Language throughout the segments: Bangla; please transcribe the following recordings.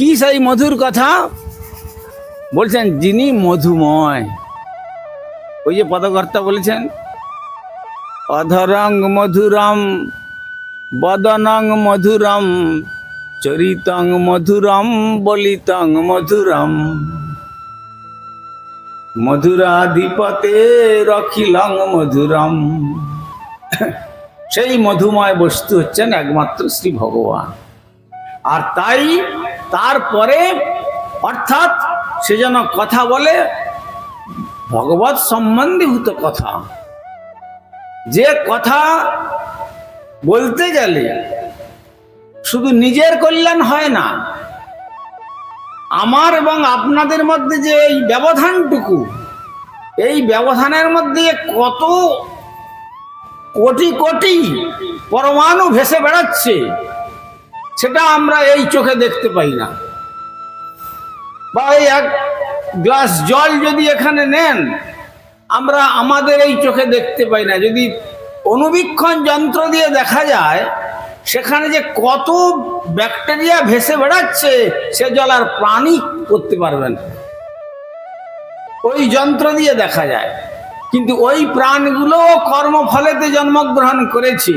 কি সেই মধুর কথা? বলছেন, যিনি মধুময়। ওই যে পদকর্তা বলেছেন, অধরং মধুরম, বদনং মধুরম, চরিতং মধুরম, বলিতং মধুরম। মধুরাধিপতে রখিলং মধুরম। সেই মধুময় বস্তু হচ্ছেন একমাত্র শ্রী ভগবান। আর তাই তারপরে অর্থাৎ সে যেন কথা বলে ভগবত সম্বন্ধীভূত কথা। যে কথা বলতে গেলে শুধু নিজের কল্যাণ হয় না, আমার এবং আপনাদের মধ্যে যে এই ব্যবধানটুকু, এই ব্যবধানের মধ্যে কত কোটি কোটি পরমাণু ভেসে বেড়াচ্ছে সেটা আমরা এই চোখে দেখতে পাই না। বা এই এক গ্লাস জল যদি এখানে নেন, আমরা আমাদের এই চোখে দেখতে পাই না। যদি অনুবীক্ষণ যন্ত্র দিয়ে দেখা যায়, সেখানে যে কত ব্যাকটেরিয়া ভেসে বেড়াচ্ছে, সে জল আর প্রাণী করতে পারবেন ওই যন্ত্র দিয়ে দেখা যায়। কিন্তু ওই প্রাণগুলো কর্মফলেতে জন্মগ্রহণ করেছে।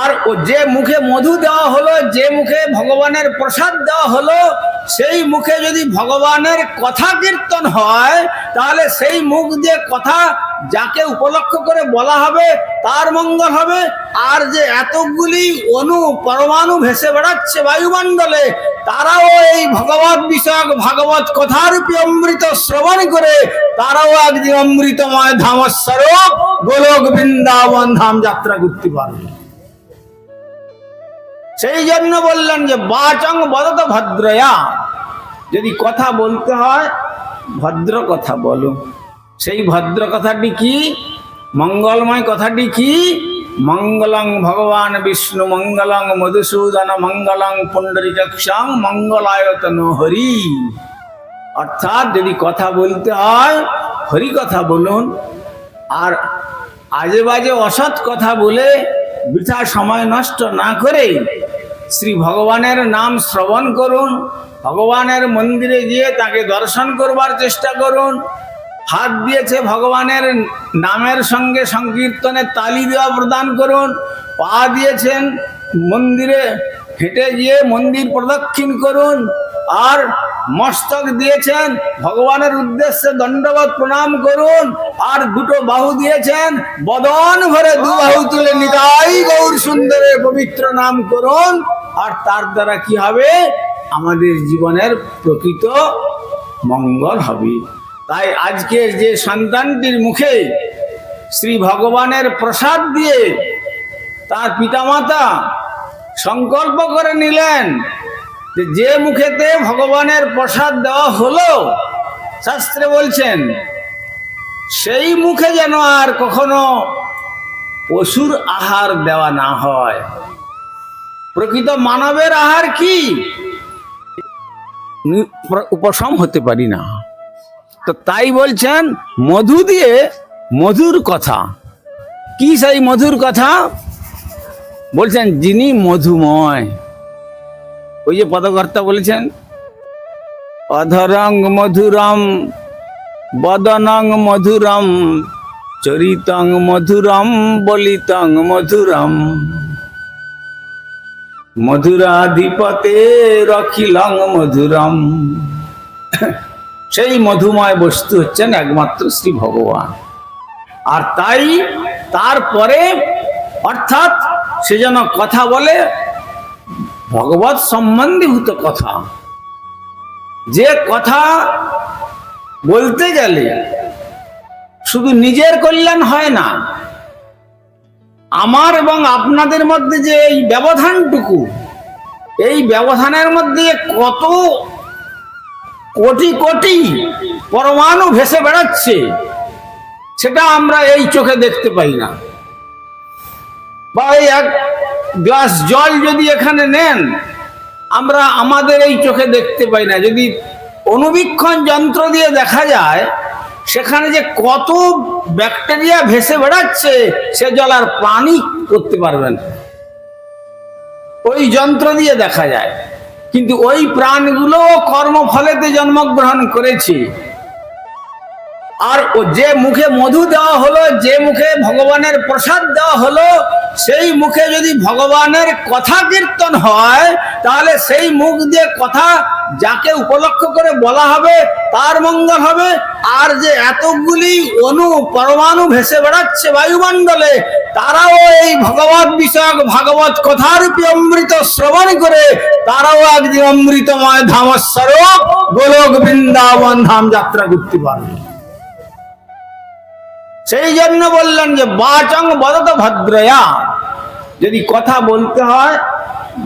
আর ও যে মুখে মধু দেওয়া হলো, যে মুখে ভগবানের প্রসাদ দেওয়া হলো, সেই মুখে যদি ভগবানের কথা কীর্তন হয়, তাহলে সেই মুখ দিয়ে কথা যাকে উপলক্ষ করে বলা হবে, তার মঙ্গল হবে। আর যে এতগুলি অনু পরমাণু ভেসে বেড়াচ্ছে বায়ুমণ্ডলে, তারাও এই ভগবত বিষয়ক ভাগবত কথারূপী অমৃত শ্রবণ করে, তারাও একদিন অমৃতময় ধামস্বরূপ গোলক বৃন্দাবন ধাম যাত্রা করতে পারবে। সেই জন্য বললেন যে, বাচং বদত ভদ্রয়া। যদি কথা বলতে হয়, ভদ্র কথা বলো। সেই ভদ্র কথাটি কি? মঙ্গলময় কথাটি কি? মঙ্গলং ভগবান বিষ্ণু, মঙ্গলং মধুসূদন, মঙ্গলং পুণ্ডরিকক্ষাং মঙ্গলায়তন হরি। অর্থাৎ যদি কথা বলতে হয়, হরি কথা বলুন। আর আজে বাজে অসৎ কথা বলে বৃথা সময় নষ্ট না করে শ্রী ভগবানের নাম শ্রবণ করুন, ভগবানের মন্দিরে গিয়ে তাকে দর্শন করবার চেষ্টা করুন। হাত দিয়েছে ভগবানের নামের সঙ্গে সংকীর্তনের তালি দেওয়া প্রদান করুন। পা দিয়েছেন মন্দিরে, হেঁটে গিয়ে মন্দির প্রদক্ষিণ করুন। আর মস্তক দিয়েছেন, ভগবানের উদ্দেশ্যে দণ্ডবত প্রণাম করুন। আর দুটো বাহু দিয়েছেন, বদন ভরে দু বাহু তুলে গৌর সুন্দরের পবিত্র নাম করুন, আর তার দ্বারা কি হবে? আমাদের জীবনের প্রকৃত মঙ্গল হবে। তাই আজকের যে সন্তানটির মুখে শ্রী ভগবানের প্রসাদ দিয়ে তার পিতামাতা সংকল্প করে নিলেন যে যে মুখেতে ভগবানের প্রসাদ দেওয়া হলো, শাস্ত্রে বলছেন, সেই মুখে যেন আর কখনো পশুর আহার দেওয়া না হয়। প্রকৃত মানবের আহার কি? উপশম হতে পারি না। তো তাই বলছেন, মধু দিয়ে মধুর কথা। কি সেই মধুর কথা? বলছেন, যিনি মধুময়। ওই যে পদকর্তা বলেছেন, অধরং মধুরম, বদনং মধুরম। চরিতং মধুরম, বলিতং মধুরম। মধুরাধিপতে রখিলং মধুরম। সেই মধুময় বস্তু হচ্ছেন একমাত্র শ্রী ভগবান। আর তাই তারপরে অর্থাৎ সে যেন কথা বলে ভগবত সম্বন্ধীভূত কথা। যে কথা বলতে গেলে শুধু নিজের কল্যাণ হয় না, আমার এবং আপনাদের মধ্যে যে এই ব্যবধানটুকু, এই ব্যবধানের মধ্যে কত কোটি কোটি পরমাণু ভেসে বেড়াচ্ছে, সেটা আমরা এই চোখে দেখতে পাই না। বা এই এক গ্লাস জল যদি এখানে নেন, আমরা আমাদের এই চোখে দেখতে পাই না। যদি অনুবীক্ষণ যন্ত্র দিয়ে দেখা যায় সেখানে যে কত ব্যাকটেরিয়া ভেসে বেড়াচ্ছে, সে জল আর পানি করতে পারবেন ওই যন্ত্র দিয়ে দেখা যায়। কিন্তু ওই প্রাণগুলো কর্মফলেতে জন্মগ্রহণ করেছে। আর যে মুখে মধু দেওয়া হলো, যে মুখে ভগবানের প্রসাদ দেওয়া হলো সেই মুখে যদি ভগবানের কথা কীর্তন হয়, তাহলে সেই মুখ দিয়ে কথা যাকে উপলক্ষ করে বলা হবে, তার মঙ্গল হবে। আর যে এতগুলি অনু পরমাণু ভেসে বেড়াচ্ছে বায়ুমণ্ডলে, তারাও এই ভগবত বিষয়ক ভাগবত কথারূপী অমৃত শ্রবণ করে, তারাও একদিন অমৃতময় ধামস্বরূপ গোলক বৃন্দাবন ধাম যাত্রা করতে পারবে। সেই জন্য বললেন যে, বাচং বদত ভদ্রয়া। যদি কথা বলতে হয়,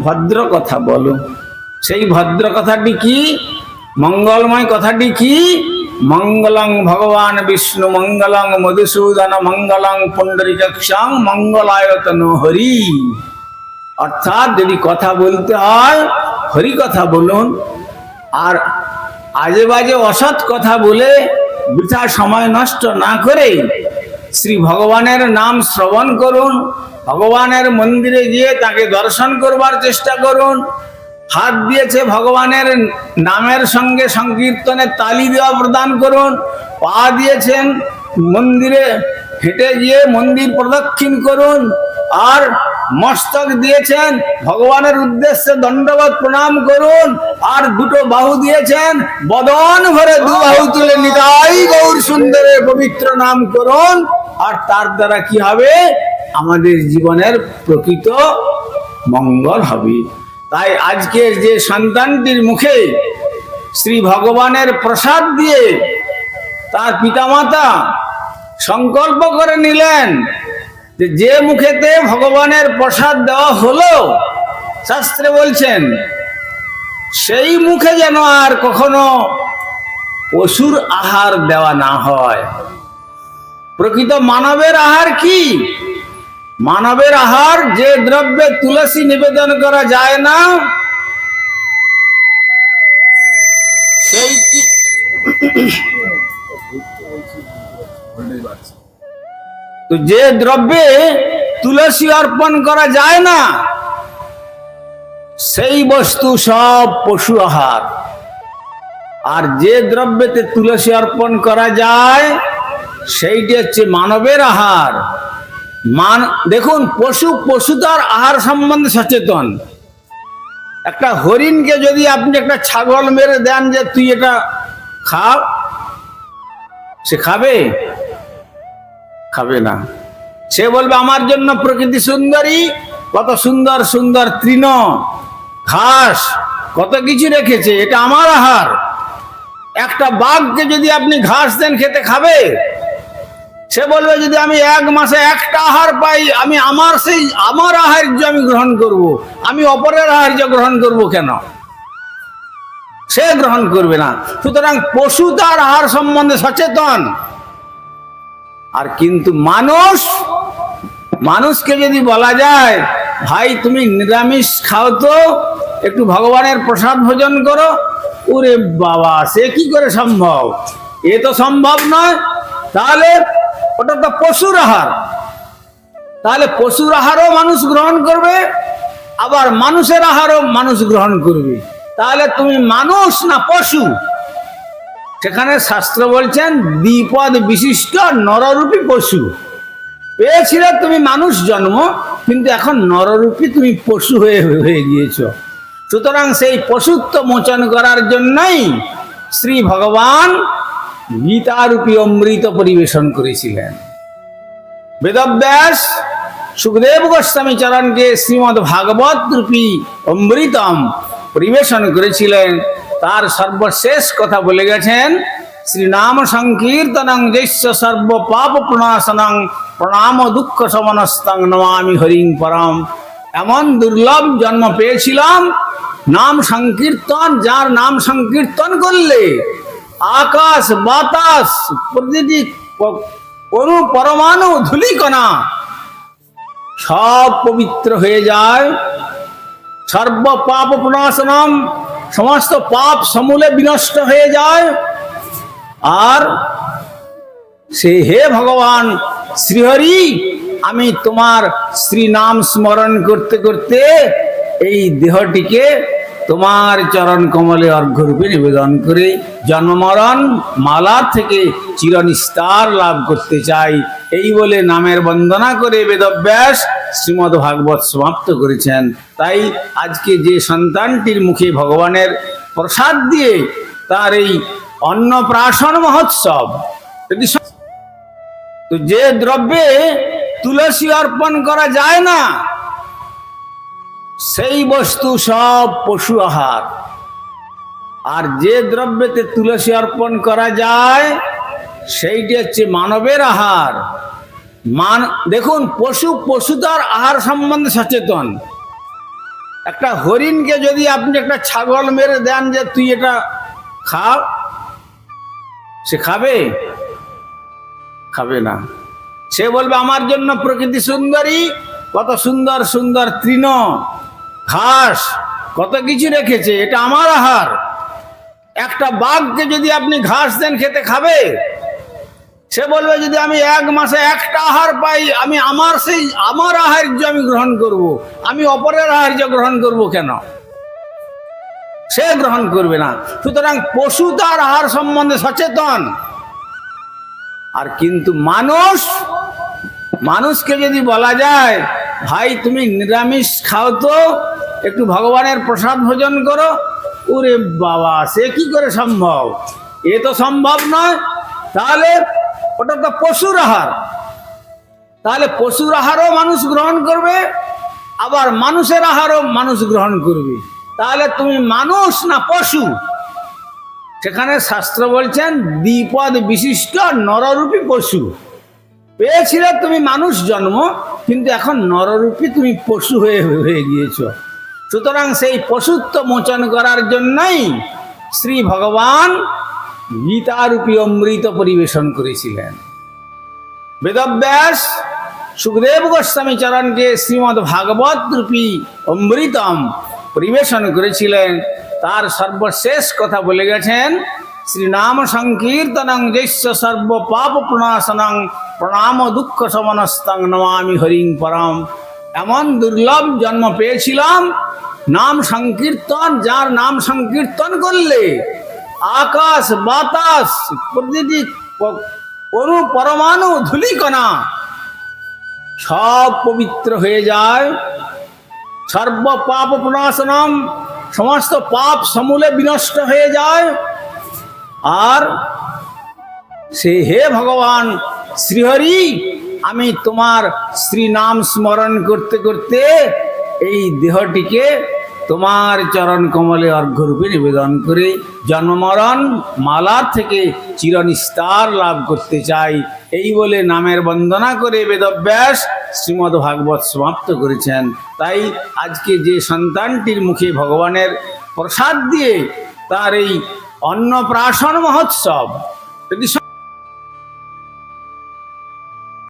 ভদ্র কথা বলো। সেই ভদ্র কথাটি কি? মঙ্গলময় কথাটি কি? মঙ্গলং ভগবান বিষ্ণু মঙ্গলং মধুসূদন মঙ্গলং পুণ্ডরিকক্ষাং মঙ্গলায়তন হরি। অর্থাৎ যদি কথা বলতে হয়, হরি কথা বলুন। আর আজে বাজে অসৎ কথা বলে বৃথা সময় নষ্ট না করে শ্রী ভগবানের নাম শ্রবণ করুন, ভগবানের মন্দিরে গিয়ে তাকে দর্শন করবার চেষ্টা করুন। হাত দিয়েছে ভগবানের নামের সঙ্গে সংকীর্তনের তালি দেওয়া প্রদান করুন। পা দিয়েছেন মন্দিরে, হেঁটে গিয়ে মন্দির প্রদক্ষিণ করুন। আর মস্তক দিয়েছেন, ভগবানের উদ্দেশ্যে দণ্ডবত প্রণাম করুন। আর দুটো বাহু দিয়েছেন, বদন ভরে দু বাহু তুলে নিতাই গৌর সুন্দরের পবিত্র নাম করুন। আর তার দ্বারা কি হবে? আমাদের জীবনের প্রকৃত মঙ্গল হবে। তাই আজকে যে সন্তানটির মুখে শ্রী ভগবানের প্রসাদ দিয়ে তার পিতামাতা সংকল্প করে নিলেন যে মুখেতে ভগবানের প্রসাদ দেওয়া হলো, শাস্ত্রে বলছেন, সেই মুখে যেন আর কখনো পশুর আহার দেওয়া না হয়। প্রকৃত মানবের আহার কি? মানবের আহার যে দ্রব্যে তুলসী নিবেদন করা যায় না, সেই তো যে দ্রব্যে তুলসী অর্পণ করা যায় না, সেই বস্তু সব পশু আহার। আর যে দ্রব্যতে তুলসী অর্পণ করা যায় সেইটি হচ্ছে মানবের আহার। মান, দেখুন, পশু পশু তার আহার সম্বন্ধে সচেতন। একটা হরিণকে যদি আপনি একটা ছাগল মেরে দেন যে তুই এটা খাও সে খাবে? খাবে না। সে বলবে, আমার জন্য প্রকৃতি সুন্দরী, কত সুন্দর সুন্দর তৃণ, ঘাস, কত কিছু রেখেছে, এটা আমার আহার। একটা বাঘকে যদি আপনি ঘাস দেন, খেতে খাবে? সে বলবে, যদি আমি এক মাসে একটা আহার পাই, আমি আমার সেই, আমার আহার্য আমি গ্রহণ করব। আমি অপরের আহার্য গ্রহণ করব কেন? সে গ্রহণ করবে না। সুতরাং পশু তার আহার সম্বন্ধে সচেতন। আর কিন্তু মানুষ, মানুষকে যদি বলা যায়, ভাই, তুমি নিরামিষ খাও তো, একটু ভগবানের প্রসাদ ভোজন করো। ওরে বাবা, সে কি করে সম্ভব? এ তো সম্ভব নয়। তাহলে ওটা তো পশুর আহার। তাহলে পশুর আহারও মানুষ গ্রহণ করবে, আবার মানুষের আহারও মানুষ গ্রহণ করবে। তাহলে তুমি মানুষ না পশু? সেখানে শাস্ত্র বলছেন, দ্বিপদ বিশিষ্ট নররূপী পশু। পেয়েছিলে তুমি মানুষ জন্ম, কিন্তু এখন নররূপী তুমি পশু হয়ে হয়ে গিয়েছ। সুতরাং সেই পশুত্ব মোচন করার জন্যই শ্রী ভগবান গীতারূপী অমৃত পরিবেশন করেছিলেন। বেদব্যাস সুখদেব গোস্বামী চরণকে শ্রীমদ ভাগবত রূপী অমৃতম পরিবেশন করেছিলেন। তার সর্বশেষ কথা বলে গেছেন, শ্রীনাম সংকীর্তনং জৈস্য সর্ব পাপ প্রণাশনং প্রণাম দুঃখ সমনস্তং নমামি হরিং পরম। এমন দুর্লভ জন্ম পেয়েছিলাম, নাম সংকীর্তন, যার নাম সংকীর্তন করলে আকাশ, বাতাস প্রতিটি অনু পরমাণু, ধুলিকণা সব পবিত্র হয়ে যায়। সর্ব পাপ প্রণাশনম সমস্ত পাপ সমূলে বিনষ্ট হয়ে যায়। আর সে হে ভগবান, শ্রীহরি, আমি তোমার শ্রী নাম স্মরণ করতে করতে এই দেহটিকে তোমার চরণ কমলে অর্ঘ্যরূপে নিবেদন করে জন্মমরণ মালা থেকে চিরনিস্তার লাভ করতে চাই। এই বলে নামের বন্দনা করে বেদব্যাস শ্রীমদ ভাগবত সমাপ্ত করেছেন। তাই আজকে যে সন্তানটির মুখে ভগবানের প্রসাদ দিয়ে তার এই অন্নপ্রাশন মহোৎসব তো যে দ্রব্যে তুলসী অর্পণ করা যায় না সেই বস্তু সব পশু আহার। আর যে দ্রব্যতে তুলসী অর্পণ করা যায়, সেইটি হচ্ছে মানবের আহার। মান, দেখুন, পশু পশু আহার সম্বন্ধে সচেতন। একটা হরিণকে যদি আপনি একটা ছাগল মেরে দেন যে তুই এটা খাও সে খাবে? খাবে না। সে বলবে, আমার জন্য প্রকৃতি সুন্দরী, কত সুন্দর সুন্দর তৃণ। ঘাস কত কিছু রেখেছে, এটা আমার আহার। একটা বাঘকে যদি আপনি ঘাস দেন, খেতে খাবে? সে বলবে, যদি আমি এক মাসে একটা আহার পাই, আমি আমার সেই, আমার আহার্য আমি গ্রহণ করব। আমি অপরের আহার্য গ্রহণ করব কেন? সে গ্রহণ করবে না। সুতরাং পশু তার আহার সম্বন্ধে সচেতন। আর কিন্তু মানুষ, মানুষকে যদি বলা যায়, ভাই, তুমি নিরামিষ খাও তো একটু ভগবানের প্রসাদ ভোজন করো। ওরে বাবা, সে কি করে সম্ভব? এ তো সম্ভব নয়। তাহলে ওটা তো পশুর আহার। তাহলে পশুর আহারও মানুষ গ্রহণ করবে, আবার মানুষের আহারও মানুষ গ্রহণ করবে। তাহলে তুমি মানুষ না পশু? সেখানে শাস্ত্র বলছেন, দ্বিপদ বিশিষ্ট নররূপী পশু। পেয়েছিলে তুমি মানুষ জন্ম, কিন্তু এখন নররূপী তুমি পশু হয়ে হয়ে গিয়েছ। সুতরাং সেই পশুত্ব মোচন করার জন্যই শ্রী ভগবান গীতারূপী অমৃত পরিবেশন করেছিলেন। বেদব্যাস সুখদেব গোস্বামী চরণকে শ্রীমদ্ ভাগবত রূপী অমৃতম পরিবেশন করেছিলেন। তার সর্বশেষ কথা বলে গেছেন, শ্রীনাম সংকীর্তনং জৈস্য সর্ব পাপ প্রণাশনং প্রণাম দুঃখ সমনস্তং নমামি হরিং পরম। এমন দুর্লভ জন্ম পেয়েছিলাম, নাম সংকীর্তন, যার নাম সংকীর্তন করলে আকাশ, বাতাস প্রতিটি অনু পরমাণু, ধুলিকণা সব পবিত্র হয়ে যায়। সর্ব পাপ প্রণাশনম সমস্ত পাপ সমূলে বিনষ্ট হয়ে যায়। আর সে হে ভগবান, শ্রীহরি আমি তোমার শ্রী নাম স্মরণ করতে করতে এই দেহটিকে তোমার চরণ কমলে অর্ঘ্যরূপে নিবেদন করে জন্মমরণ মালার থেকে চিরনিস্তার লাভ করতে চাই। এই বলে নামের বন্দনা করে বেদব্যাস শ্রীমদ ভাগবত সমাপ্ত করেছেন। তাই আজকে যে সন্তানটির মুখে ভগবানের প্রসাদ দিয়ে তার এই অন্নপ্রাশন মহোৎসব, যদি